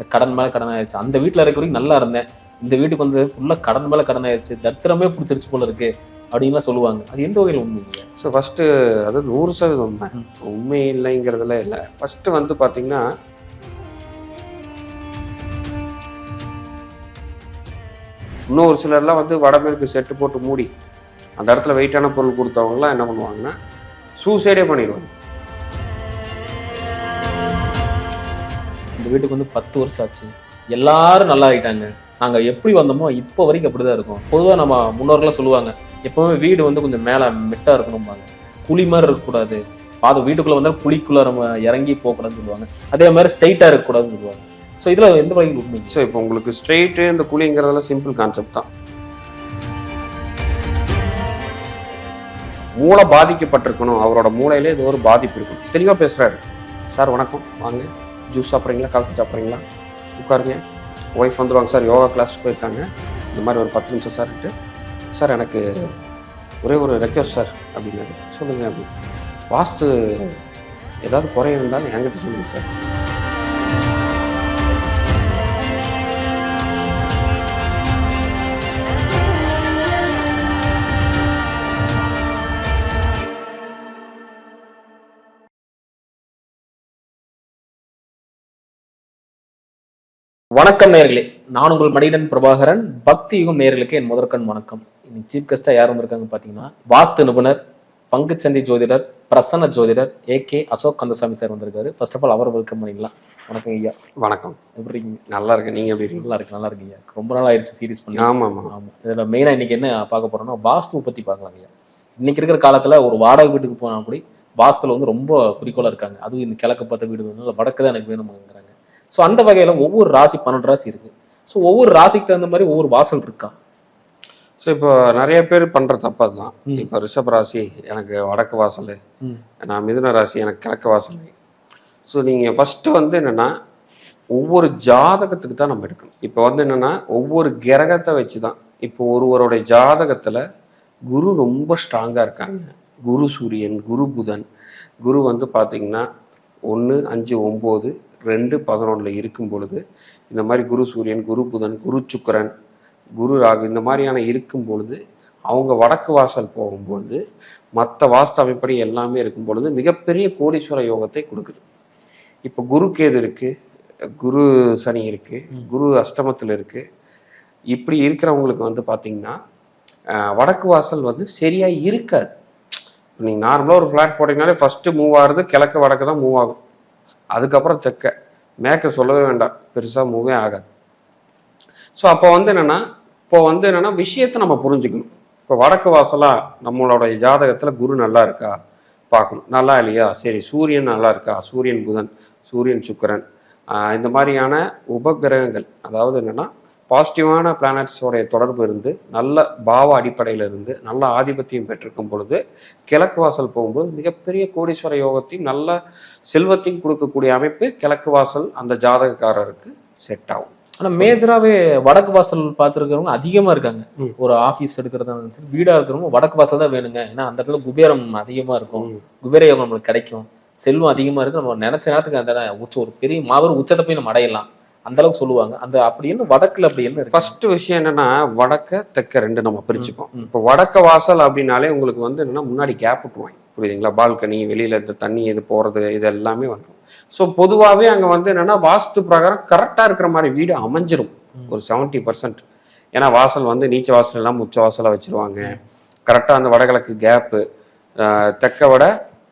இந்த கடன் மேல கடன் ஆயிடுச்சு. அந்த வீட்டுல இருக்க வரைக்கும் நல்லா இருந்தேன். இந்த வீட்டுக்கு வந்து ஃபுல்லா கடன் மேல கடன் ஆயிடுச்சு. தத்திரமே பிடிச்சிருச்சு போல இருக்கு அப்படின்லாம் சொல்லுவாங்க. அது எந்த வகையில் உண்மைங்க ஸோ ஃபஸ்ட்டு அது நூறு சதவீதம் உண்மை. உண்மை இல்லைங்கிறதுல இல்லை. ஃபஸ்ட்டு வந்து பார்த்தீங்கன்னா இன்னும் ஒரு சிலர்லாம் வந்து வடமேற்கு செட்டு போட்டு மூடி அந்த இடத்துல வெயிட்டான பொருள் கொடுத்தவங்கலாம் என்ன பண்ணுவாங்கன்னா சூசைடே பண்ணிடுவாங்க. இந்த வீட்டுக்கு வந்து பத்து வருஷம் ஆச்சு. எல்லாரும் நல்லா ஆகிட்டாங்க நாங்கள் எப்படி வந்தோமோ இப்போ வரைக்கும் அப்படிதான் இருக்கும். பொதுவாக நம்ம முன்னோர்கள்லாம் சொல்லுவாங்க எப்பவுமே வீடு வந்து கொஞ்சம் மேலே மெட்டாக இருக்கணும்பாங்க. குழி மாதிரி இருக்கக்கூடாது. பாது வீட்டுக்குள்ளே வந்தால் குழிக்குள்ளே நம்ம இறங்கி போகக்கூடாதுன்னு சொல்லுவாங்க. அதே மாதிரி ஸ்ட்ரைட்டாக இருக்கக்கூடாதுன்னு சொல்லுவாங்க. ஸோ இதில் எந்த வகையில் உண்மை? ஸோ இப்போ உங்களுக்கு ஸ்ட்ரெயிட்டு இந்த குழிங்கிறதெல்லாம் சிம்பிள் கான்செப்ட் தான். மூளை பாதிக்கப்பட்டிருக்கணும். அவரோட மூளையில ஏதோ ஒரு பாதிப்பு இருக்கணும். தெளிவாக பேசுகிறாரு சார் வணக்கம். வாங்க. ஜூஸ் சாப்பிட்றீங்களா காஃபி சாப்பிட்றீங்களா? உட்காருங்க. ஒய்ஃப் வந்துடுவாங்க சார் யோகா கிளாஸ் போயிருக்காங்க. இந்த மாதிரி ஒரு பத்து நிமிஷம் சார்ட்டு சார் எனக்கு ஒரே ஒரு ரெக்வஸ்ட் சார் அப்படின்னாரு சொல்லுங்கள் அப்படி. வாஸ்து ஏதாவது குறை இருந்தாலும் என்கிட்ட சொல்லுங்கள் சார். வணக்கம் நேர்களே. நான் உங்கள் மணிகண்டன் பிரபாகரன். பக்தி யுகம் நேர்களுக்கு என் முதற்கண் வணக்கம். இன்னைக்கு சீஃப் கெஸ்டா யார் வந்திருக்காங்க பாத்தீங்கன்னா வாஸ்து நிபுணர் பங்குச்சந்தை ஜோதிடர் பிரசன்ன ஜோதிடர் A K Ashok Kandasamy sir வந்திருக்காரு. ஃபர்ஸ்ட் ஆஃப் ஆல் அவர் வெல்கம் பண்ணிக்கலாம் வணக்கம் ஐயா. வணக்கம். எப்படி இருக்கீங்க? நல்லா இருக்கேன். நீங்கள் எப்படி நல்லா இருக்கு நல்லா இருக்கு ஐயா. ரொம்ப நாள் ஆயிடுச்சு சீரிஸ் பண்ணி. ஆமாம் ஆமா. இதுல மெயினா இன்னைக்கு என்ன பார்க்க போறோம்னா வாஸ்துவை பத்தி பார்க்கலாம் ஐயா. இன்னைக்கு இருக்கிற காலத்துல ஒரு வாடகை வீட்டுக்கு போனா கூட வாஸ்துல வந்து ரொம்ப குறிக்கோளா இருக்காங்க. அதுவும் இந்த கிழக்கு பார்த்த வீடு வேணும் வடக்கு தான் எனக்கு வேணும்ங்கிறாங்க. ஸோ அந்த வகையில ஒவ்வொரு ராசி பன்னெண்டு ராசி இருக்கு. ஸோ ஒவ்வொரு ராசிக்கு தகுந்த மாதிரி ஒவ்வொரு வாசல் இருக்கா? ஸோ இப்போ நிறைய பேர் பண்ணுற தப்பு அதுதான். ம். இப்போ ரிஷப ராசி எனக்கு வடக்கு வாசல். நான் மிதுன ராசி எனக்கு கிழக்கு வாசல். ஸோ நீங்கள் ஃபஸ்ட்டு வந்து என்னென்னா ஒவ்வொரு ஜாதகத்துக்கு தான் நம்ம எடுக்கணும். இப்போ வந்து என்னென்னா ஒவ்வொரு கிரகத்தை வச்சு தான் இப்போ ஒருவருடைய ஜாதகத்தில் குரு ரொம்ப ஸ்ட்ராங்காக இருக்காங்க. குரு சூரியன் குரு புதன். குரு வந்து பார்த்தீங்கன்னா ஒன்று அஞ்சு ஒம்பது ரெண்டு பதினொன்றில் இருக்கும் பொழுது இந்த மாதிரி குரு சூரியன் குரு புதன் குரு சுக்கிரன் குரு ராகு இந்த மாதிரியான இருக்கும் பொழுது அவங்க வடக்கு வாசல் போகும்பொழுது மற்ற வாஸ்து அமைப்படி எல்லாமே இருக்கும் பொழுது மிகப்பெரிய கோடீஸ்வர யோகத்தை கொடுக்குது. இப்போ குரு கேது இருக்கு குரு சனி இருக்கு குரு அஷ்டமத்தில் இருக்கு. இப்படி இருக்கிறவங்களுக்கு வந்து பார்த்தீங்கன்னா வடக்கு வாசல் வந்து சரியா இருக்காது. நீங்கள் நார்மலாக ஒரு ஃப்ளாட் போட்டிங்கனாலே ஃபஸ்ட்டு மூவ் ஆகுறது கிழக்கு வடக்கு தான் மூவ் ஆகும். அதுக்கப்புறம் தெற்க மேக்க சொல்லவே வேண்டாம். பெருசாக மூவே ஆகாது. ஸோ அப்போ வந்து என்னென்னா இப்போ வந்து என்னென்னா விஷயத்தை நம்ம புரிஞ்சுக்கணும். இப்போ வடக்கு வாசலாக நம்மளோடைய ஜாதகத்தில் குரு நல்லா இருக்கா? பார்க்கணும். நல்லா இல்லையா? சரி சூரியன் நல்லா இருக்கா? சூரியன் புதன் சூரியன் சுக்கிரன். இந்த மாதிரியான உபகிரகங்கள் அதாவது என்னென்னா பாசிட்டிவான பிளானட்ஸோடைய தொடர்பு இருந்து நல்ல பாவ அடிப்படையில் இருந்து நல்ல ஆதிபத்தியம் பெற்றிருக்கும் பொழுது கிழக்கு வாசல் போகும்போது மிகப்பெரிய கோடீஸ்வர யோகத்தையும் நல்ல செல்வத்தையும் கொடுக்கக்கூடிய அமைப்பு கிழக்கு வாசல் அந்த ஜாதகக்காரருக்கு செட் ஆகும். ஆனா மேஜராவே வடக்கு வாசல் பார்த்துருக்கிறவங்க அதிகமா இருக்காங்க. ஒரு ஆபீஸ் எடுக்கிறதா சரி வீடா இருக்கிறவங்க வடக்கு வாசல் தான் வேணுங்க. ஏன்னா அந்த இடத்துல குபேரம் அதிகமா இருக்கும். குபேர யோகம் நம்மளுக்கு கிடைக்கும். செல்வம் அதிகமா இருக்கு. நம்ம நினைச்ச நேரத்துக்கு அந்த உச்ச ஒரு பெரிய மாபெரும் உச்சத்தை போய் நம்ம அடையலாம். அந்த அளவுக்கு சொல்லுவாங்க. அந்த அப்படி என்ன வடக்குல அப்படி என்ன ஃபர்ஸ்ட் விஷயம் என்னன்னா வடக்க தெற்க ரெண்டு நம்ம பிரிச்சுப்போம். இப்போ வடக்க வாசல் அப்படின்னாலே உங்களுக்கு வந்து என்னன்னா முன்னாடி கேப் விட்டுருவாங்க புரியுதுங்களா? பால்கனி வெளியில இந்த தண்ணி இது போறது இது எல்லாமே வந்துடும் ஸோ பொதுவாகவே அங்க வந்து என்னன்னா வாஸ்து பிரகாரம் கரெக்டா இருக்கிற மாதிரி வீடு அமைஞ்சிரும். ஒரு செவன்ட்டி பர்சன்ட் ஏன்னா வாசல் வந்து நீச்ச வாசல் எல்லாம் உச்ச வாசலா வச்சிருவாங்க. கரெக்டா அந்த வடகிழக்கு கேப்பு தெற்க விட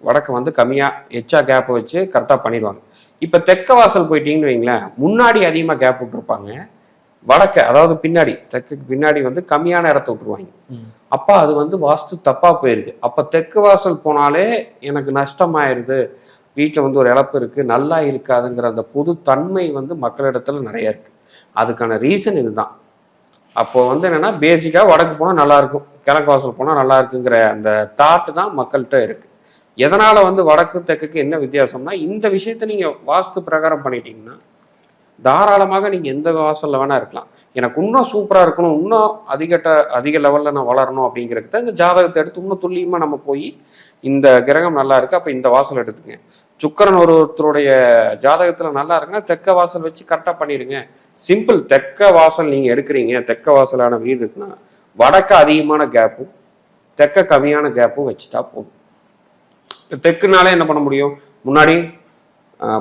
வடக்கு வந்து கம்மியா எச்சா கேப் வச்சு கரெக்டா பண்ணிடுவாங்க. இப்ப தெற்க வாசல் போயிட்டீங்கன்னு வைங்களேன் முன்னாடி அதிகமா கேப் விட்டுருப்பாங்க. வடக்க அதாவது பின்னாடி தெற்குக்கு பின்னாடி வந்து கம்மியான இடத்த விட்டுருவாங்க. அப்ப அது வந்து வாஸ்து தப்பா போயிருது. அப்ப தெற்கு வாசல் போனாலே எனக்கு நஷ்டமாயிருது. வீட்டில் வந்து ஒரு இழப்பு இருக்கு நல்லா இருக்காதுங்கிற அந்த பொது தன்மை வந்து மக்களிடத்துல நிறைய இருக்கு. அதுக்கான ரீசன் இதுதான். அப்போ வந்து என்னன்னா பேசிக்கா வடக்கு போனா நல்லா இருக்கும் கிழக்கு வாசல் போனா நல்லா இருக்குங்கிற அந்த தாட்டு தான் மக்கள்கிட்ட இருக்கு. எதனால் வந்து வடக்கு தெற்குக்கு என்ன வித்தியாசம்னா இந்த விஷயத்த நீங்கள் வாஸ்து பிரகாரம் பண்ணிட்டீங்கன்னா தாராளமாக நீங்கள் எந்த வாசலில் வேணால் இருக்கலாம். எனக்கு இன்னும் சூப்பராக இருக்கணும் இன்னும் அதிகட்ட அதிக லெவலில் நான் வளரணும் அப்படிங்கிறது தான் இந்த ஜாதகத்தை எடுத்து இன்னும் துல்லியமாக நம்ம போய் இந்த கிரகம் நல்லா இருக்கு அப்போ இந்த வாசல் எடுத்துங்க சுக்கரன் ஒருத்தருடைய ஜாதகத்தில் நல்லா இருங்க தெக்க வாசல் வச்சு கரெக்டாக பண்ணிடுங்க. சிம்பிள் தெக்க வாசல் நீங்கள் எடுக்கிறீங்க தெக்க வாசலான வீடு இருக்குன்னா வடக்க அதிகமான கேப்பும் தெக்க கம்மியான கேப்பும் வச்சுட்டா போதும். தெற்குனாலே என்ன பண்ண முடியும்? முன்னாடி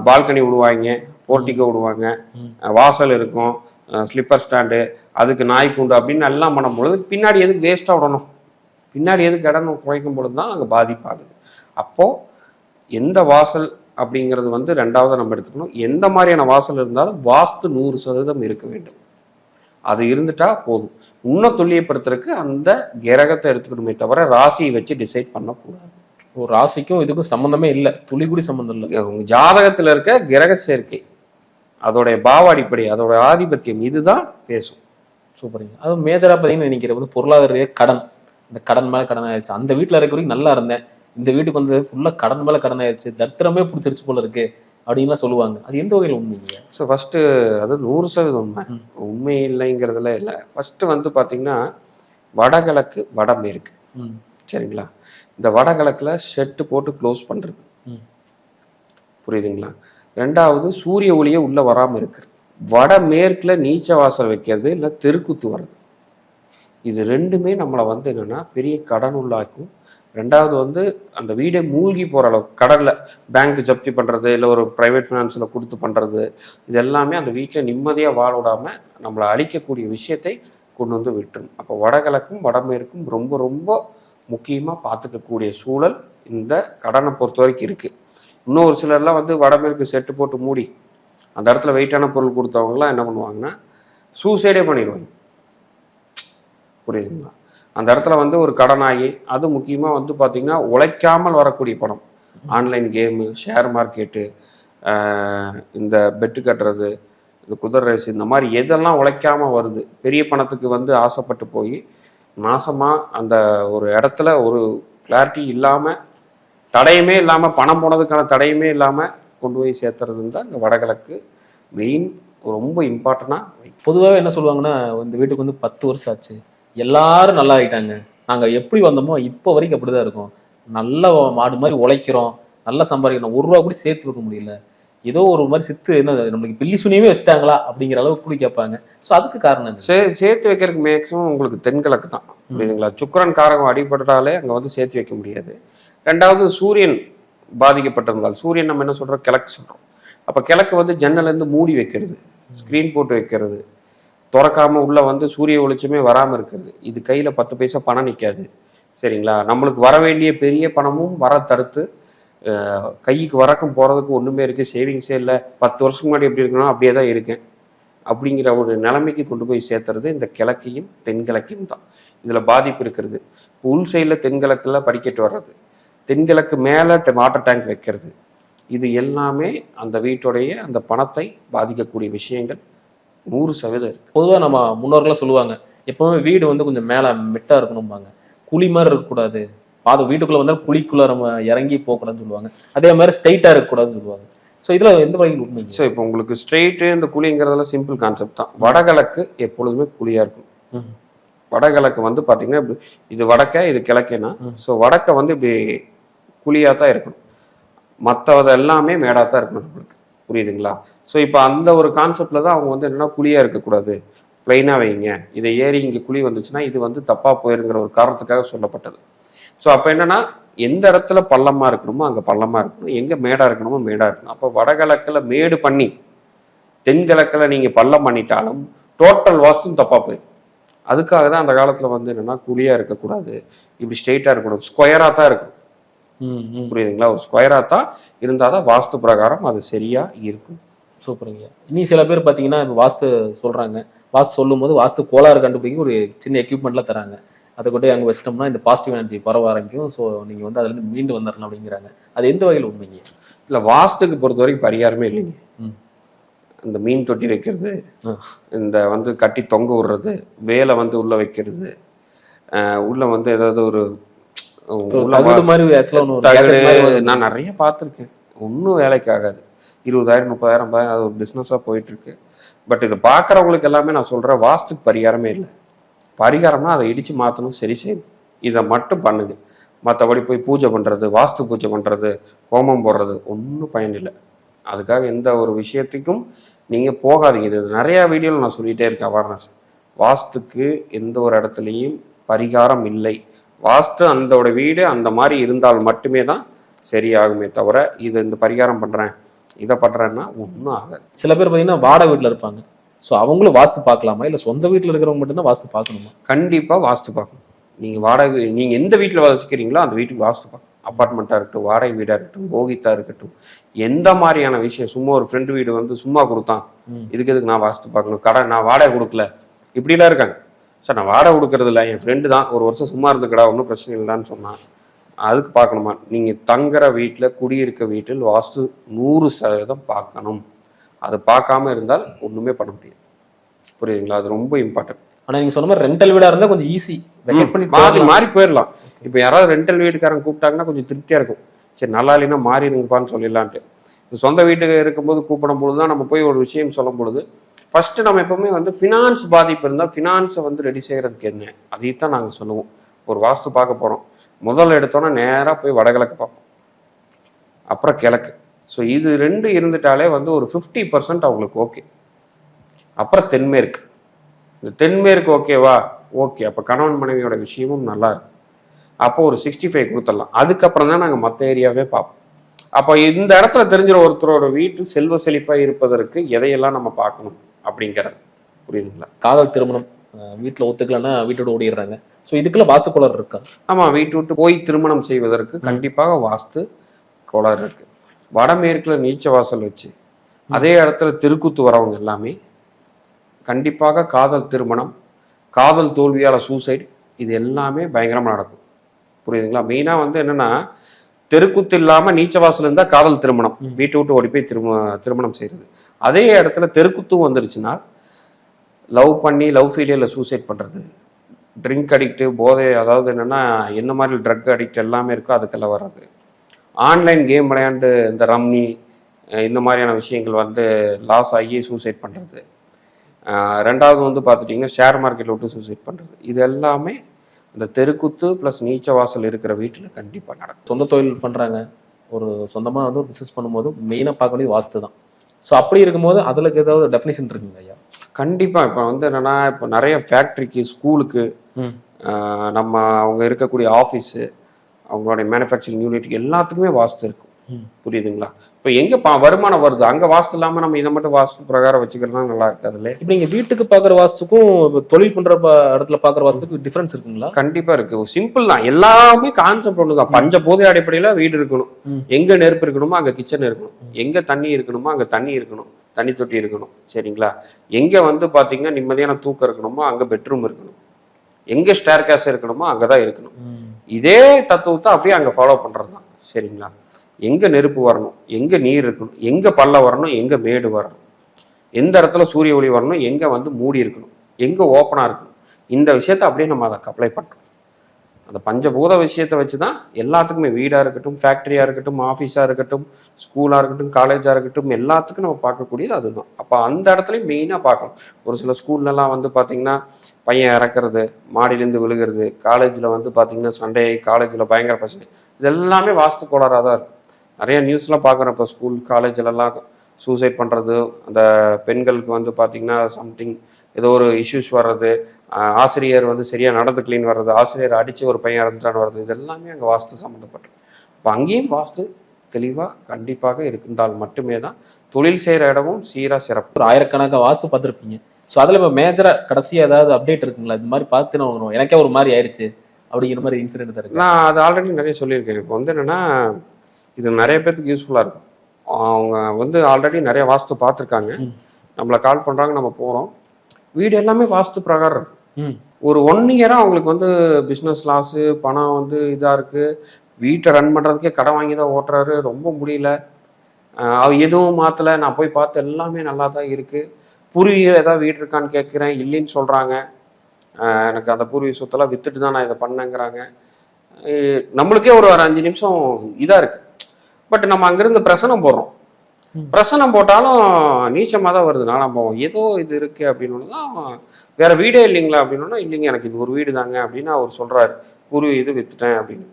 பால்கனி விடுவாங்க போர்ட்டிக்கோ விடுவாங்க வாசல் இருக்கும் ஸ்லிப்பர் ஸ்டாண்டு அதுக்கு நாய் கூண்டு அப்படின்னு எல்லாம் பண்ணும் பொழுது பின்னாடி எதுக்கு வேஸ்ட்டாக விடணும்? பின்னாடி எதுக்கு இடம் குறைக்கும் பொழுது தான் அங்கே பாதிப்பாகுது அப்போது எந்த வாசல் அப்படிங்கிறது வந்து ரெண்டாவது நம்ம எடுத்துக்கணும். எந்த மாதிரியான வாசல் இருந்தாலும் வாஸ்து நூறு சதவீதம் இருக்க வேண்டும். அது இருந்துட்டா போதும். இன்னும் துல்லியப்படுத்துறதுக்கு அந்த கிரகத்தை எடுத்துக்கணுமே தவிர ராசியை வச்சு டிசைட் பண்ணக்கூடாது. ஒரு ராசிக்கும் இதுக்கும் சம்மந்தமே இல்லை. துளி கூட சம்மந்தம் இல்லை. உங்க ஜாதகத்துல இருக்க கிரக சேர்க்கை அதோடைய பாவ அடிப்படை அதோட ஆதிபத்தியம் இதுதான் பேசும். சூப்பருங்க அதுவும் மேஜரா பார்த்தீங்கன்னா நினைக்கிற வந்து பொருளாதார கடன். இந்த கடன் மேல கடன் ஆயிடுச்சு. அந்த வீட்டில் இருக்க வரைக்கும் நல்லா இருந்தேன். இந்த வீட்டுக்கு வந்து ஃபுல்லா கடன் மேல கடன் ஆயிடுச்சு. தரித்திரமே பிடிச்சிருச்சு போல இருக்கு அப்படின்லாம் சொல்லுவாங்க. அது எந்த வகையில் உண்மைங்க ஸோ ஃபஸ்ட்டு அது நூறு சதவீதம் உண்மை. உண்மை இல்லைங்கிறதுல இல்லை. ஃபஸ்ட்டு வந்து பார்த்தீங்கன்னா வடகிழக்கு வடமேற்கு. சரிங்களா? இந்த வடகிழக்கில் ஷெட்டு போட்டு க்ளோஸ் பண்ணுறது புரியுதுங்களா? ரெண்டாவது சூரிய ஒளியே உள்ளே வராமல் இருக்குது வடமேற்கில் நீச்ச வாசல் வைக்கிறது இல்லை தெருக்குத்து வர்றது. இது ரெண்டுமே நம்மளை வந்து என்னென்னா பெரிய கடன் உள்ளாக்கும். ரெண்டாவது வந்து அந்த வீடே மூழ்கி போகிற அளவுக்கு கடனில் பேங்க் ஜப்தி பண்ணுறது இல்லை ஒரு ப்ரைவேட் ஃபினான்ஸில் கொடுத்து பண்ணுறது இது எல்லாமே அந்த வீட்டில் நிம்மதியாக வாழ விடாமல் நம்மளை அழிக்கக்கூடிய விஷயத்தை கொண்டு வந்து விட்டுரும். அப்போ வடகிழக்கும் வடமேற்கும் ரொம்ப ரொம்ப முக்கியமாக பார்த்துக்கக்கூடிய சூழல் இந்த கடனை பொறுத்த வரைக்கும் இருக்குது இன்னும் ஒரு சிலர்லாம் வந்து வடமேற்கு செட்டு போட்டு மூடி அந்த இடத்துல வெயிட்டான பொருள் கொடுத்தவங்கலாம் என்ன பண்ணுவாங்கன்னா சூசைடே பண்ணிடுவாங்க. புரியுதுங்களா? அந்த இடத்துல வந்து ஒரு கடனாகி அது முக்கியமாக வந்து பார்த்திங்கன்னா உழைக்காமல் வரக்கூடிய பணம். ஆன்லைன் கேமு ஷேர் மார்க்கெட்டு இந்த பெட்டு கட்டுறது இந்த குதிரை ரேஸ் இந்த மாதிரி எதெல்லாம் உழைக்காமல் வருது பெரிய பணத்துக்கு வந்து ஆசைப்பட்டு போய் நாசமாக அந்த ஒரு இடத்துல ஒரு கிளாரிட்டி இல்லாமல் தடையுமே இல்லாமல் பணம் போனதுக்கான தடையுமே இல்லாமல் கொண்டு போய் சேர்த்துறது தான் இந்த வடகிழக்கு மெயின் ரொம்ப இம்பார்ட்டண்டாக பொதுவாகவே என்ன சொல்லுவாங்கன்னா இந்த வீட்டுக்கு வந்து பத்து வருஷம் ஆச்சு. எல்லாரும் நல்லா ஆகிட்டாங்க நாங்கள் எப்படி வந்தோமோ இப்போ வரைக்கும் அப்படிதான் இருக்கும். நல்ல மாடு மாதிரி உழைக்கிறோம். நல்லா சம்பாதிக்கணும் ஒரு ரூபா கூட சேர்த்து வைக்க முடியல. ஏதோ ஒரு மாதிரி சித்து என்ன நம்மளுக்கு பில்லி சுனியமே வச்சுட்டாங்களா அப்படிங்கிற அளவுக்கு கூட கேட்பாங்க. ஸோ அதுக்கு காரணம் சே சேர்த்து வைக்கிறதுக்கு மேக்ஸிமம் உங்களுக்கு தென்கிழக்கு தான். புரியுதுங்களா? சுக்கிரன் காரகம் அடிபட்டாலே அங்கே வந்து சேர்த்து வைக்க முடியாது. ரெண்டாவது சூரியன் பாதிக்கப்பட்டிருந்தால் சூரியன் நம்ம என்ன சொல்றோம்? கிழக்கு சொல்றோம். அப்போ கிழக்கு வந்து ஜன்னலேருந்து மூடி வைக்கிறது ஸ்க்ரீன் போட்டு வைக்கிறது திறக்காம உள்ள வந்து சூரிய வெளிச்சமே வராமல் இருக்கிறது. இது கையில் பத்து பைசா பணம் நிற்காது சரிங்களா? நம்மளுக்கு வர வேண்டிய பெரிய பணமும் வர தடுத்து கைக்கு வரக்கும் போகிறதுக்கு ஒன்றுமே இருக்குது சேவிங்ஸே இல்லை. பத்து வருஷத்துக்கு முன்னாடி எப்படி இருக்கணும் அப்படியே தான் இருக்கேன். அப்படிங்கிற ஒரு நிலைமைக்கு கொண்டு போய் சேர்த்துறது இந்த கிழக்கையும் தென்கிழக்கையும் தான். இதில் பாதிப்பு இருக்கிறது. உள் சைடில் தென்கிழக்கில் படிக்கட்டு வர்றது. தென்கிழக்கு மேலே வாட்டர் டேங்க் வைக்கிறது. இது எல்லாமே அந்த வீட்டுடைய அந்த பணத்தை பாதிக்கக்கூடிய விஷயங்கள். நூறு சதவீதம் இருக்குது பொதுவாக நம்ம முன்னோர்களாக சொல்லுவாங்க எப்போவுமே வீடு வந்து கொஞ்சம் மேலே மெட்டாக இருக்கணும்பாங்க. குழி மாதிரி இருக்கக்கூடாது. பாத வீட்டுக்குள்ள வந்தால் குழிக்குள்ள நம்ம இறங்கி போகக்கூடாதுன்னு சொல்லுவாங்க. அதே மாதிரி ஸ்ட்ரைட்டா இருக்கக்கூடாதுன்னு சொல்லுவாங்க. ஸோ இதுல எந்த வகையில் உண்மைங்க ஸோ இப்போ உங்களுக்கு ஸ்ட்ரெயிட்டு இந்த குழிங்கிறதெல்லாம் சிம்பிள் கான்செப்ட் தான். வடகிழக்கு எப்பொழுதுமே குழியாக இருக்கும். வடகிழக்கு வந்து பார்த்தீங்கன்னா இப்படி இது வடக்க இது கிழக்கேனா ஸோ வடக்க வந்து இப்படி குழியாக தான் இருக்கணும். மற்றவது எல்லாமே மேடாக தான் இருக்கணும் நம்மளுக்கு. புரியுதுங்களா? ஸோ இப்போ அந்த ஒரு கான்செப்டில் தான் அவங்க வந்து என்னன்னா குழியாக இருக்கக்கூடாது. ப்ளைனாக வைங்க. இதை ஏறி இங்கே குழி வந்துச்சுன்னா இது வந்து தப்பாக போயிருங்கிற ஒரு காரணத்துக்காக சொல்லப்பட்டது. ஸோ அப்போ என்னன்னா எந்த இடத்துல பள்ளமாக இருக்கணுமோ அங்கே பள்ளமாக இருக்கணும். எங்கே மேடாக இருக்கணுமோ மேடாக இருக்கணும். அப்போ வடகிழக்கில் மேடு பண்ணி தென்கிழக்கில் நீங்கள் பள்ளம் பண்ணிட்டாலும் டோட்டல் வாஸ்தும் தப்பாக போயிடும். அதுக்காக தான் அந்த காலத்தில் வந்து என்னன்னா குழியாக இருக்கக்கூடாது. இப்படி ஸ்ட்ரெயிட்டாக இருக்கக்கூடாது ஸ்கொயராக தான் இருக்கும் புரியுதுங்களா? ஒரு ஸ்கொயராக தான் இருந்தால் தான் வாஸ்து பிரகாரம் அது சரியாக இருக்கும். சூப்பருங்க. இனி சில பேர் பார்த்தீங்கன்னா இப்போ வாஸ்து சொல்றாங்க. வாஸ்து சொல்லும்போது வாஸ்து கோளாறு கண்டுபிடிக்க ஒரு சின்ன எக்யூப்மெண்ட்லாம் தராங்க. அதை கொண்டு அங்கே வச்சிட்டோம்னா இந்த பாசிட்டிவ் எனர்ஜி பரவ ஆரம்பிக்கும். ஸோ நீங்கள் வந்து அதுலேருந்து மீண்டு வந்துடலாம் அப்படிங்கிறாங்க. அது எந்த வகையில் உண்மைங்க? இல்லை வாஸ்துக்கு பொறுத்த வரைக்கும் பரிகாரமே இல்லைங்க. இந்த மீன் தொட்டி வைக்கிறது. இந்த வந்து கட்டி தொங்க விடுறது வேலை வந்து உள்ள வைக்கிறது உள்ள வந்து ஏதாவது ஒரு நான் நிறைய பார்த்துருக்கேன். ஒன்றும் வேலைக்கு ஆகாது. இருபதாயிரம் முப்பதாயிரம் அது ஒரு பிஸ்னஸாக போயிட்டு இருக்கு. பட் இது பார்க்குறவங்களுக்கு எல்லாமே நான் சொல்கிறேன் வாஸ்துக்கு பரிகாரமே இல்லை. பரிகாரம்னா அதை இடித்து மாற்றணும் சரி செய்யும் இதை மட்டும் பண்ணுங்க. மற்றபடி போய் பூஜை பண்ணுறது வாஸ்து பூஜை பண்ணுறது ஹோமம் போடுறது ஒன்றும் பயனில்லை அதுக்காக எந்த ஒரு விஷயத்துக்கும் நீங்கள் போகாதீங்க. இது நிறையா வீடியோவில் நான் சொல்லிகிட்டே இருக்கேன் அவேர்னஸ் வாஸ்துக்கு எந்த ஒரு இடத்துலையும் பரிகாரம் இல்லை. வாஸ்து அந்தோட வீடு அந்த மாதிரி இருந்தால் மட்டுமே தான் சரியாகுமே தவிர இது இந்த பரிகாரம் பண்ணுறேன் இதை பண்ணுறேன்னா ஒன்றும் ஆகாது. சில பேர் பார்த்தீங்கன்னா வாடகை வீட்டில் இருப்பாங்க. ஸோ அவங்களும் வாஸ்து பார்க்கலாமா? இல்லை சொந்த வீட்டில் இருக்கிறவங்க மட்டும்தான் வாஸ்து பார்க்கணுமா? கண்டிப்பாக வாஸ்து பார்க்கணும். நீங்கள் வாடகை நீங்கள் எந்த வீட்டில் வசிக்கிறீங்களோ அந்த வீட்டுக்கு வாஸ்து பார்க்கணும். அப்பார்ட்மெண்ட்டாக இருக்கட்டும் வாடகை வீடாக இருக்கட்டும் போகித்தா இருக்கட்டும் எந்த மாதிரியான விஷயம் சும்மா ஒரு ஃப்ரெண்டு வீடு வந்து சும்மா கொடுத்தான். இதுக்கு எதுக்கு நான் வாஸ்து பார்க்கணும்? கடை நான் வாடகை கொடுக்கல. இப்படிலாம் இருக்காங்க. சார் நான் வாடகை கொடுக்கறது இல்லை. என் ஃப்ரெண்டு தான். ஒரு வருஷம் சும்மா இருந்துக்கடா ஒன்றும் பிரச்சனை இல்லைன்னு சொன்னான். அதுக்கு பார்க்கணுமா? நீங்கள் தங்குற வீட்டில் குடியிருக்க வீட்டில் வாஸ்து நூறு சதவீதம் பார்க்கணும். அது பார்க்காம இருந்தால் ஒன்றுமே பண்ண முடியாது. புரியுதுங்களா? அது ரொம்ப இம்பார்ட்டன்ட் ஆனால் நீங்கள் சொன்ன மாதிரி ரெண்டல் வீடாக இருந்தால் கொஞ்சம் ஈஸி மாறி. மாறி போயிடலாம் இப்போ யாராவது ரெண்டல் வீட்டுக்காரங்க கூப்பிட்டாங்கன்னா கொஞ்சம் திருப்தியா இருக்கும். சரி நல்லா இல்லைன்னா மாறிடுங்கப்பான்னு சொல்லிடலான்ட்டு. சொந்த வீட்டுக்கு இருக்கும்போது கூப்பிடும் பொழுது தான் நம்ம போய் ஒரு விஷயம் சொல்லும் பொழுது ஃபர்ஸ்ட் நம்ம எப்பவுமே வந்து ஃபினான்ஸ் பாதிப்பு இருந்தால் ஃபினான்ஸை வந்து ரெடி செய்யறதுக்கு என்ன? அதைத்தான் தான் நாங்கள் சொல்லுவோம். ஒரு வாஸ்து பார்க்க போறோம். முதல்ல எடுத்தோன்னா நேராக போய் வடகிழக்கு பார்ப்போம். அப்புறம் கிழக்கு. ஸோ இது ரெண்டு இருந்துட்டாலே வந்து ஒரு ஃபிஃப்டி பர்சன்ட் அவங்களுக்கு ஓகே அப்புறம் தென்மேற்கு. இந்த தென்மேற்கு ஓகேவா ஓகே அப்போ கணவன் மனைவியோட விஷயமும் நல்லா இருக்கு அப்போ ஒரு சிக்ஸ்டி ஃபைவ் கொடுத்துடலாம். அதுக்கப்புறம் தான் நாங்கள் மற்ற ஏரியாவே பார்ப்போம். அப்போ இந்த இடத்துல தெரிஞ்சிட ஒருத்தரோட வீட்டு செல்வ செழிப்பாக இருப்பதற்கு எதையெல்லாம் நம்ம பார்க்கணும் அப்படிங்கிறது. புரியுதுங்களா? காதல் திருமணம் வீட்டில் ஒத்துக்கலன்னா வீட்டோட ஓடிடுறாங்க. ஸோ இதுக்கெல்லாம் வாஸ்து கோளாறு இருக்கா? ஆமாம் வீட்டு விட்டு போய் திருமணம் செய்வதற்கு கண்டிப்பாக வாஸ்து கோளாறு இருக்கு. வடமேற்குல நீச்ச வாசல் வச்சு அதே இடத்துல தெருக்கூத்து வரவங்க எல்லாமே கண்டிப்பாக காதல் திருமணம் காதல் தோல்வியால சூசைடு இது எல்லாமே பயங்கரமா நடக்கும். புரியுதுங்களா? மெயினா வந்து என்னன்னா தெருக்கூத்து இல்லாம நீச்ச வாசல் இருந்தா காதல் திருமணம். வீட்டை விட்டு ஓடி போய் திரும திருமணம் செய்யறது அதே இடத்துல தெருக்கூத்தும் வந்துருச்சுன்னா லவ் பண்ணி லவ் ஃபெயிலியரில் சூசைட் பண்ணுறது ட்ரிங்க் அடிக்ட்டு போதை அதாவது என்னென்னா என்ன மாதிரி ட்ரக் அடிக்ட் எல்லாமே இருக்கோ அதுக்கெல்லாம் வர்றது. ஆன்லைன் கேம் விளையாண்டு இந்த ரம்மி இந்த மாதிரியான விஷயங்கள் வந்து லாஸ் ஆகி சூசைட் பண்ணுறது ரெண்டாவது வந்து பார்த்துட்டிங்கன்னா ஷேர் மார்க்கெட்டில் விட்டு சூசைட் பண்ணுறது இது எல்லாமே இந்த தெருக்குத்து ப்ளஸ் நீச்ச வாசல் இருக்கிற வீட்டில் கண்டிப்பாக நடக்கும். சொந்த தொழில் பண்ணுறாங்க ஒரு சொந்தமாக வந்து ஒரு பிஸ்னஸ் பண்ணும்போது மெயினாக பார்க்க வேண்டியது வாஸ்து தான். ஸோ அப்படி இருக்கும்போது அதுக்கு ஏதாவது டெஃபினேஷன் இருக்குங்க ஐயா? கண்டிப்பாக இப்போ வந்து என்னென்னா இப்போ நிறைய ஃபேக்ட்ரிக்கு ஸ்கூலுக்கு நம்ம அவங்க இருக்கக்கூடிய ஆஃபீஸு அவங்களுடைய மேனுஃபேக்சரிங் யூனிட் எல்லாத்துக்குமே வாஸ்து இருக்கும். புரியுதுங்களா? இப்போ எங்க பா வருமானம் வருது? அங்க வாஸ்து இல்லாம நம்ம இதை மட்டும் வாஸ்து பிரகாரம் வச்சுக்கிறதா நல்லா இருக்காதுல்ல இப்போ நீங்கள் வீட்டுக்கு பார்க்குற வாஸ்துக்கும் தொழில் பண்ணுற இடத்துல பார்க்குற வாஸ்துக்கும் டிஃப்ரென்ஸ் இருக்குங்களா? கண்டிப்பா இருக்கு. சிம்பிள் தான். எல்லாமே கான்செப்ட் ஒண்ணுதான். பஞ்ச போதை அடிப்படையில வீடு இருக்கணும். எங்க நெருப்பு இருக்கணுமோ அங்க கிச்சன் இருக்கணும். எங்க தண்ணி இருக்கணுமோ அங்க தண்ணி இருக்கணும். தண்ணி தொட்டி இருக்கணும். சரிங்களா? எங்க வந்து பாத்தீங்கன்னா நிம்மதியான தூக்கம் இருக்கணுமோ அங்க பெட்ரூம் இருக்கணும். எங்க ஸ்டேர் கேஸ் இருக்கணுமோ அங்கதான் இருக்கணும். இதே தத்துவத்தை அப்படியே அங்கே ஃபாலோ பண்ணுறது தான் சரிங்களா? எங்கே நெருப்பு வரணும்? எங்கே நீர் இருக்கணும்? எங்கே பள்ளம் வரணும்? எங்கே மேடு வரணும்? எந்த இடத்துல சூரிய ஒளி வரணும்? எங்கே வந்து மூடி இருக்கணும்? எங்கே ஓப்பனாக இருக்கணும்? இந்த விஷயத்த அப்படியே நம்ம அதை அப்ளை பண்ணுறோம் அந்த பஞ்சபூத விஷயத்தை வச்சு தான் எல்லாத்துக்குமே வீடாக இருக்கட்டும் ஃபேக்ட்ரியாக இருக்கட்டும் ஆஃபீஸாக இருக்கட்டும் ஸ்கூலாக இருக்கட்டும் காலேஜாக இருக்கட்டும் எல்லாத்துக்கும் நம்ம பார்க்கக்கூடியது அதுதான். அப்போ அந்த இடத்துலையும் மெயினாக பார்க்கணும் ஒரு சில ஸ்கூல்லலாம் வந்து பார்த்தீங்கன்னா பையன் இறக்குறது மாடியிலேருந்து விழுகிறது காலேஜில் வந்து பார்த்தீங்கன்னா சண்டே காலேஜில் பயங்கர பிரச்சனை. இது எல்லாமே வாஸ்து கோளாறாக தான் இருக்கும் நிறைய நியூஸ்லாம் பார்க்குறோம் இப்போ ஸ்கூல் காலேஜிலலாம் சூசைட் பண்ணுறது அந்த பெண்களுக்கு வந்து பார்த்திங்கன்னா சம்திங் ஏதோ ஒரு இஷ்யூஸ் வர்றது ஆசிரியர் வந்து சரியாக நடந்துக்கலின்னு வர்றது ஆசிரியர் அடித்து ஒரு பையன் இறந்துட்டான்னு வர்றது இது எல்லாமே அங்கே வாஸ்து சம்மந்தப்பட்டது இப்போ அங்கேயும் வாஸ்து தெளிவாக கண்டிப்பாக இருந்தால் மட்டுமே தான் தொழில் செய்கிற இடமும் சீராக சிறப்பு. ஒரு ஆயிரக்கணக்காக வாஸ்து பார்த்துருப்பீங்க. ஸோ அதில் இப்போ மேஜராக கடைசியாக ஏதாவது அப்டேட் இருக்குங்களா? இது மாதிரி பார்த்து நான் வரும் எனக்கே ஒரு மாதிரி ஆயிடுச்சு அப்படிங்கிற மாதிரி இன்சிடென்ட் தான் இருக்கு. நான் அது ஆல்ரெடி நிறைய சொல்லியிருக்கேன். இப்போ வந்து என்னென்னா இது நிறைய பேர்த்துக்கு யூஸ்ஃபுல்லாக இருக்கும். அவங்க வந்து ஆல்ரெடி நிறைய வாஸ்து பார்த்துருக்காங்க. நம்மளை கால் பண்ணுறாங்க நம்ம போகிறோம் வீடு எல்லாமே வாஸ்து பிரகாரம் இருக்கும் ஒரு ஒன் இயராக அவங்களுக்கு வந்து பிஸ்னஸ் லாஸு பணம் வந்து இதாக இருக்குது வீட்டை ரன் பண்ணுறதுக்கே கடன் வாங்கி தான் ஓட்டுறாரு. ரொம்ப முடியல. அவர் எதுவும் மாற்றலை நான் போய் பார்த்து எல்லாமே நல்லா தான் இருக்குது பூர்வீக ஏதாவது வீடு இருக்கான்னு கேட்குறேன் இல்லைன்னு சொல்கிறாங்க எனக்கு அந்த பூர்வீக சொத்தெல்லாம் வித்துட்டு தான் நான் இதை பண்ணேங்கிறாங்க. நம்மளுக்கே ஒரு ஒரு அஞ்சு நிமிஷம் இதாக இருக்குது பட் நம்ம அங்கேருந்து பிரசனம் போடுறோம். பிரசனம் போட்டாலும் நீச்சமாக தான் வருது. நம்ம ஏதோ இது இருக்கு அப்படின்னு தான் வேற வீடே இல்லைங்களா அப்படின்னா இல்லைங்க எனக்கு இது ஒரு வீடு தாங்க அப்படின்னு அவர் சொல்றாரு. குரு இது வித்துட்டேன் அப்படின்னு.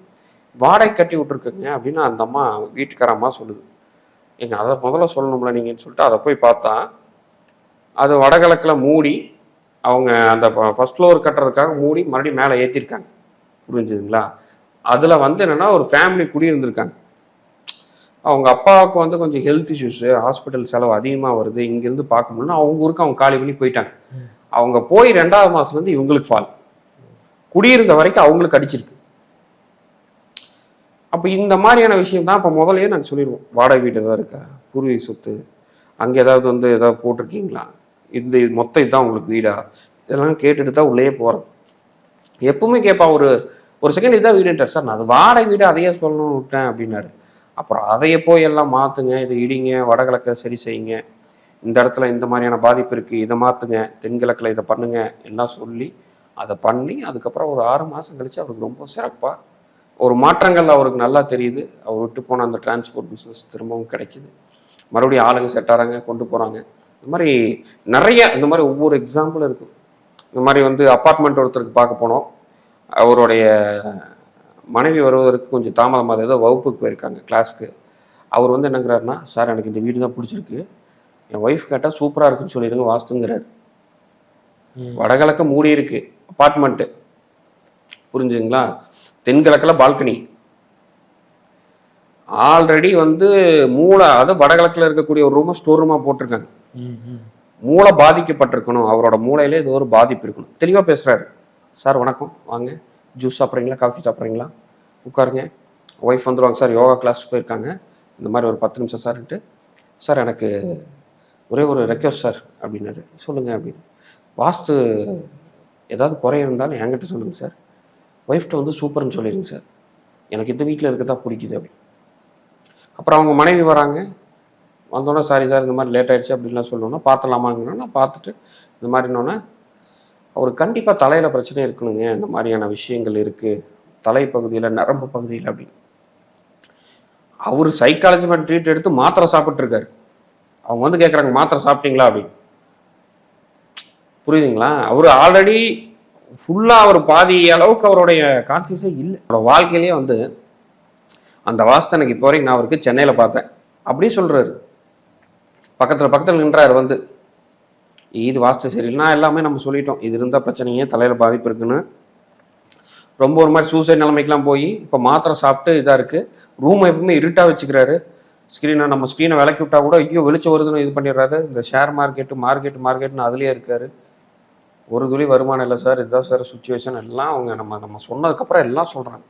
வாடகை கட்டி விட்டுருக்குங்க அப்படின்னு அந்த அம்மா வீட்டுக்கார அம்மா சொல்லுது. எங்க அதை முதல்ல சொல்லணும்ல நீங்கன்னு சொல்லிட்டு அதை போய் பார்த்தா அது வடகிழக்கில் மூடி அவங்க அந்த ஃபஸ்ட் ஃப்ளோர் கட்டுறதுக்காக மூடி மறுபடியும் மேலே ஏற்றிருக்காங்க புரிஞ்சுதுங்களா? அதில் வந்து என்னென்னா ஒரு ஃபேமிலி குடியிருந்திருக்காங்க. அவங்க அப்பாவுக்கு வந்து கொஞ்சம் ஹெல்த் இஷ்யூஸு ஹாஸ்பிட்டல் செலவு அதிகமாக வருது இங்கேருந்து பார்க்க முடியல அவங்க ஊருக்கு அவங்க காலி பண்ணி போயிட்டாங்க. அவங்க போய் ரெண்டாவது மாதத்துலேருந்து இவங்களுக்கு ஃபால் குடியிருந்த வரைக்கும் அவங்களுக்கு அடிச்சிருக்கு. அப்போ இந்த மாதிரியான விஷயம் தான் இப்போ முதல்லயே நாங்கள் சொல்லிடுவோம். வாடகை வீடு ஏதாவது இருக்கா? பூர்வீக சொத்து. அங்கே ஏதாவது வந்து ஏதாவது போட்டிருக்கீங்களா? இந்த இது மொத்தம் இதுதான் உங்களுக்கு வீடா? இதெல்லாம் கேட்டுட்டு தான் உள்ளேயே போகிறது எப்பவுமே கேட்பா ஒரு ஒரு செகண்ட் இதுதான் வீடுன்ற சார் நான் அது வாடகை வீடு அதையே சொல்லணும்னு விட்டேன் அப்படின்னாரு. அப்புறம் அதையே போய் எல்லாம் மாற்றுங்க இதை இடிங்க வடகிழக்க சரி செய்யுங்க. இந்த இடத்துல இந்த மாதிரியான பாதிப்பு இருக்குது இதை மாற்றுங்க தென்கிழக்கில் இதை பண்ணுங்க எல்லாம் சொல்லி அதை பண்ணி அதுக்கப்புறம் ஒரு ஆறு மாதம் கழிச்சு அவருக்கு ரொம்ப சிறப்பாக ஒரு மாற்றங்கள் அவருக்கு நல்லா தெரியுது. அவர் விட்டு போன அந்த டிரான்ஸ்போர்ட் பிஸ்னஸ் திரும்பவும் கிடைக்குது. மறுபடியும் ஆளுங்க செட் ஆகிறாங்க கொண்டு போகிறாங்க இந்த மாதிரி நிறைய இந்த மாதிரி ஒவ்வொரு எக்ஸாம்பிள் இருக்குது இந்த மாதிரி வந்து அப்பார்ட்மெண்ட் ஒருத்தருக்கு பார்க்க போனோம். அவருடைய மனைவி வருவதற்கு கொஞ்சம் தாமதமாக ஏதோ வகுப்புக்கு போயிருக்காங்க கிளாஸ்க்கு அவர் வந்து என்னங்கிறாருன்னா சார் எனக்கு இந்த வீடு தான் பிடிச்சிருக்கு. என் ஒய்ஃப் கேட்டால் சூப்பராக இருக்குன்னு சொல்லிடுங்க வாஸ்துங்கிறாரு. வடகிழக்க மூடி இருக்கு அப்பார்ட்மெண்ட்டு புரிஞ்சுங்களா தென்கிழக்கில் பால்கனி ஆல்ரெடி வந்து மூளை அது வடகிழக்கில் இருக்கக்கூடிய ஒரு ரூமை ஸ்டோர் ரூமாக போட்டிருக்காங்க. மூளை பாதிக்கப்பட்டிருக்கணும். அவரோட மூளையில ஏதோ ஒரு பாதிப்பு இருக்கணும். தெளிவாக பேசுறாரு. சார் வணக்கம். வாங்க. ஜூஸ் சாப்பிட்றீங்களா? காஃபி சாப்பிட்றீங்களா? உட்காருங்க. ஒய்ஃப் வந்துருவாங்க. சார் யோகா கிளாஸ் போயிருக்காங்க. இந்த மாதிரி ஒரு பத்து நிமிஷம் சார்ன்ட்டு சார் எனக்கு ஒரே ஒரு ரெக்வஸ்ட் சார் அப்படின்னாரு. சொல்லுங்க அப்படின்னு. வாஸ்து ஏதாவது குறை இருந்தாலும் என்கிட்ட சொல்லுங்க சார். ஒய்ஃப்ட்ட வந்து சூப்பர்னு சொல்லிடுங்க சார். எனக்கு இந்த வீட்டில் இருக்கதா பிடிக்குது அப்படி அப்புறம் அவங்க மனைவி வராங்க. வந்தோடனே சாரி சார் இந்த மாதிரி லேட் ஆயிடுச்சு அப்படின்லாம் சொல்லணும்னா பார்த்துலாமாங்கன்னா பார்த்துட்டு இந்த மாதிரினோடனே அவருக்கு கண்டிப்பாக தலையில் பிரச்சனை இருக்கணுங்க. இந்த மாதிரியான விஷயங்கள் இருக்குது தலைப்பகுதியில் நரம்பு பகுதியில் அப்படின்னு அவர் சைக்காலஜி ட்ரீட் எடுத்து மாத்திரை சாப்பிட்ருக்காரு அவங்க வந்து கேட்குறாங்க மாத்திரை சாப்பிட்டீங்களா? அப்படின்னு புரியுதுங்களா? அவர் ஆல்ரெடி ஃபுல்லாக அவர் பாதி அளவுக்கு அவருடைய கான்சியஸே இல்லை. அவரோட வாழ்க்கையிலேயே வந்து அந்த வாஸ்து எனக்கு இப்போ வரைக்கும் நான் அவருக்கு சென்னையில் பார்த்தேன். அப்படியே சொல்கிறாரு பக்கத்தில் பக்கத்தில் நின்றார் வந்து. இது வாஸ்து சரியில்லைனா எல்லாமே நம்ம சொல்லிட்டோம். இது இருந்தால் பிரச்சனையே தலையில் பாதிப்பு இருக்குன்னு. ரொம்ப ஒரு மாதிரி சூசைட் நிலைமைக்கெலாம் போய் இப்போ மாத்திரை சாப்பிட்டு இதாக இருக்குது ரூமை எப்பவுமே இருட்டாக வச்சுக்கிறாரு. ஸ்க்ரீனை நம்ம ஸ்க்ரீனை விளக்கி விட்டா கூட ஐயோ வெளிச்சம் வருதுன்னு இது பண்ணிடுறாரு. இந்த ஷேர் மார்க்கெட்டு மார்க்கெட் மார்க்கெட்னு அதுலேயே இருக்காரு. ஒரு துளி வருமானம் இல்லை சார். இதுதான் சார் சுச்சுவேஷன் எல்லாம் அவங்க நம்ம நம்ம சொன்னதுக்கப்புறம் எல்லாம் சொல்கிறாங்க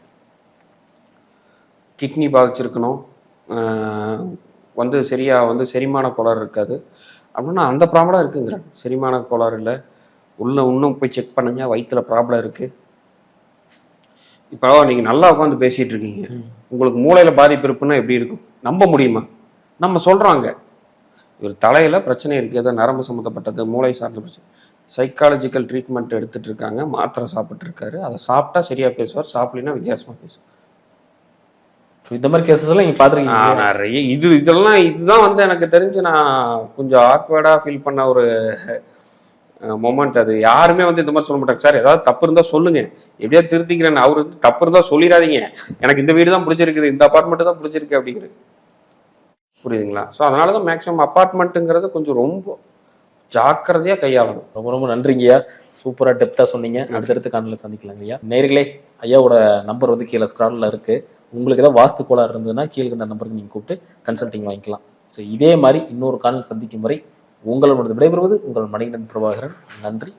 கிட்னி பாதிச்சிருக்கணும். வந்து சரியா வந்து செரிமான கோளாறு இருக்காது. அப்படின்னா அந்த ப்ராப்ளம் இருக்குங்கிறாங்க செரிமான கோளாறு இல்லை. உள்ள இன்னும் போய் செக் பண்ணுங்க. வயிற்றுல ப்ராப்ளம் இருக்கு. இப்போ நீங்கள் நல்லா உட்காந்து பேசிட்டு இருக்கீங்க. உங்களுக்கு மூளையில பாதிப்பு இருக்குன்னா எப்படி இருக்கும்? நம்ப முடியுமா? நம்ம சொல்றாங்க. இவர் தலையில பிரச்சனை இருக்கு. ஏதோ நரம்பு சம்மந்தப்பட்டது மூளை சார்ந்த பிரச்சனை. சைக்காலஜிக்கல் ட்ரீட்மெண்ட் எடுத்துட்டு இருக்காங்க. மாத்திரை சாப்பிட்டு இருக்காரு அதை சாப்பிட்டா சரியா பேசுவார். சாப்பிடலைன்னா வித்தியாசமா பேசுவார். இந்த மாதிரி கேசஸ் எல்லாம் நீங்க பாத்துருக்கீங்க நிறைய. இது இதெல்லாம் இதுதான் வந்து எனக்கு தெரிஞ்சு நான் கொஞ்சம் ஆக்வர்டா ஃபீல் பண்ண ஒரு மொமெண்ட் அது. யாருமே வந்து இந்த மாதிரி சொல்ல மாட்டாங்க. சார் ஏதாவது தப்பு இருந்தா சொல்லுங்க. எப்படியா திருத்திக்கிறேன் அவர் வந்து தப்பு இருந்தா சொல்லிடாதீங்க. எனக்கு இந்த வீடு தான் பிடிச்சிருக்குது. இந்த அபார்ட்மெண்ட் தான் பிடிச்சிருக்கு அப்படிங்கிறது புரியுதுங்களா? ஸோ அதனால தான் மேக்ஸிமம் அப்பார்ட்மெண்ட்டுங்கிறது கொஞ்சம் ரொம்ப ஜாக்கிரதையா கையாளணும். ரொம்ப ரொம்ப நன்றிங்கய்யா. சூப்பரா டெப்தா சொன்னீங்க. அடுத்தடுத்த காணொலியில் சந்திக்கலாங்க ஐயா நேர்களே ஐயாவோட நம்பர் வந்து கீழே ஸ்க்ராலில் இருக்கு. உங்களுக்கு ஏதாவது வாஸ்து கோளாறு இருந்ததுன்னா கீழ்கண்ட நம்பருக்கு நீங்கள் கூப்பிட்டு கன்சல்டிங் வாங்கிக்கலாம். ஸோ இதே மாதிரி இன்னொரு காலில் சந்திக்கும் வரை உங்களோட விடைபெறுவது உங்கள் மணிகண்டன் பிரபாகரன். நன்றி.